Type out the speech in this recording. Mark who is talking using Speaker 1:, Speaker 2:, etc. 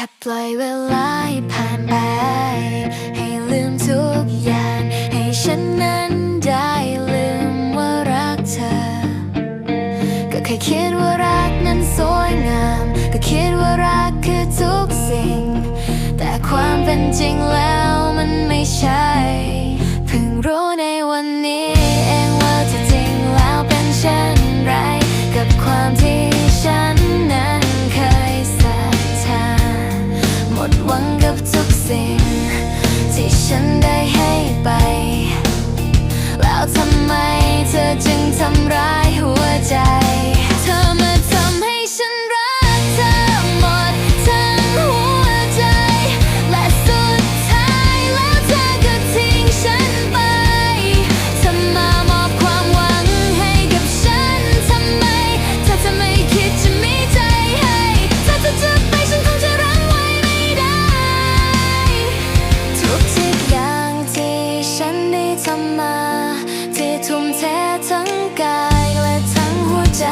Speaker 1: แค่ปล่อยเวลาผ่านไป ให้ลืมทุกอย่าง ให้ฉันนั้นได้ลืมว่ารักเธอ ก็แค่คิดว่ารักนั้นสวยงาม ก็คิดว่ารักคือทุกสิ่ง แต่ความเป็นจริงแล้วมันไม่ ทุ่มเททั้งกายและทั้งหัวใจ